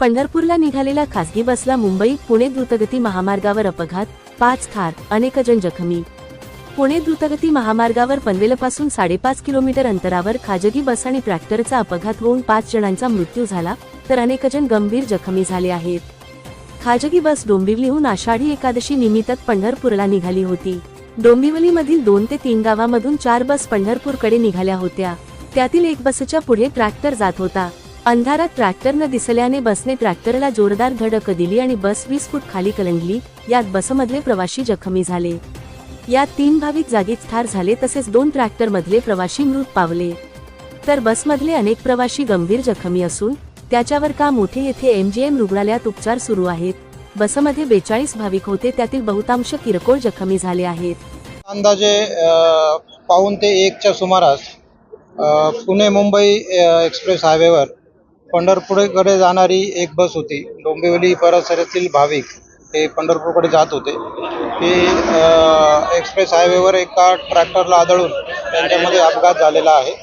पंढरपूरला निघालेल्या खासगी बसला मुंबई पुणे द्रुतगती महामार्गावर अपघात पाच ठार अनेक जण जखमी. पुणे द्रुतगती महामार्गावर पनवेलपासून साडेपाच किलोमीटर अंतरावर खाजगी बस आणि ट्रॅक्टरचा अपघात होऊन पाच जणांचा मृत्यू झाला तर अनेक जण गंभीर जखमी झाले आहेत. खाजगी बस डोंबिवलीहून आषाढी एकादशी निमित्त पंढरपूरला निघाली होती. डोंबिवलीमधील दोन ते तीन गावामधून चार बस पंढरपूरकडे निघाल्या होत्या. त्यातील एक बसच्या पुढे ट्रॅक्टर जात होता. अंधारात ट्रॅक्टर न दिसल्याने बसने ट्रॅक्टरला जोरदार धडक दिली आणि बस वीस फूट खाली कलंगली यात बसमधले प्रवाशी जखमी झाले. यात तीन भाविक जागीच ठार झाले तसेच दोन ट्रॅक्टरमधले प्रवाशी मृत पावले. तर बसमधले अनेक प्रवाशी गंभीर जखमी असून त्याच्यावर का मोठे येथे एमजीएम रुग्णालयात उपचार सुरू आहेत. बसमध्ये बेचाळीस भाविक होते त्यातील बहुतांश किरकोळ जखमी झाले आहेत. अंदाजे पाऊन ते एकच्या सुमारास पुणे मुंबई एक्सप्रेस हायवेवर पंढरपूरकडे जाणारी एक बस होती. डोंबिवली परिसरातील भाविक हे पंढरपूरकडे जात होते. ते एक्सप्रेस हायवेवर एका ट्रॅक्टरला आदळून त्यांच्यामध्ये अपघात झालेला आहे.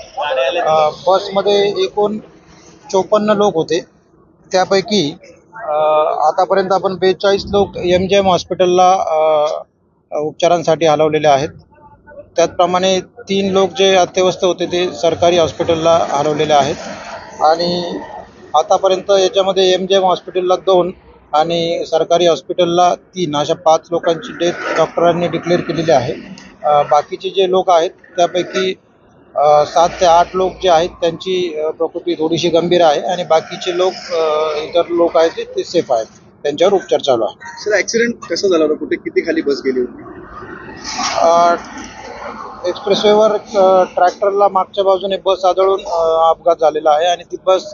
बसमध्ये एकूण चोपन्न लोक होते. त्यापैकी आतापर्यंत आपण बेचाळीस लोक एम जी एम हॉस्पिटलला उपचारांसाठी हलवलेले आहेत. त्याचप्रमाणे तीन लोक जे अत्यवस्थ होते ते सरकारी हॉस्पिटलला हलवलेले आहेत. आणि आतापर्यंत याच्यामध्ये एम जी एम हॉस्पिटलला दोन आणि सरकारी हॉस्पिटलला तीन. अशा पाच लोकांची डेथ डॉक्टरांनी डिक्लेअर केलेली आहे. बाकीचे जे लोक आहेत त्यापैकी सात ते आठ लोक जे आहेत त्यांची प्रकृती थोडीशी गंभीर आहे आणि बाकीचे लोक इतर लोक आहेत ते- ते सेफ आहेत. त्यांच्यावर उपचार चालू आहे. सर ऍक्सिडेंट कसा झाला होता? कुठे किती खाली बस गेली होती? एक्सप्रेसवेवर ट्रॅक्टरला मागच्या बाजूने बस आदळून अपघात झालेला आहे आणि ती बस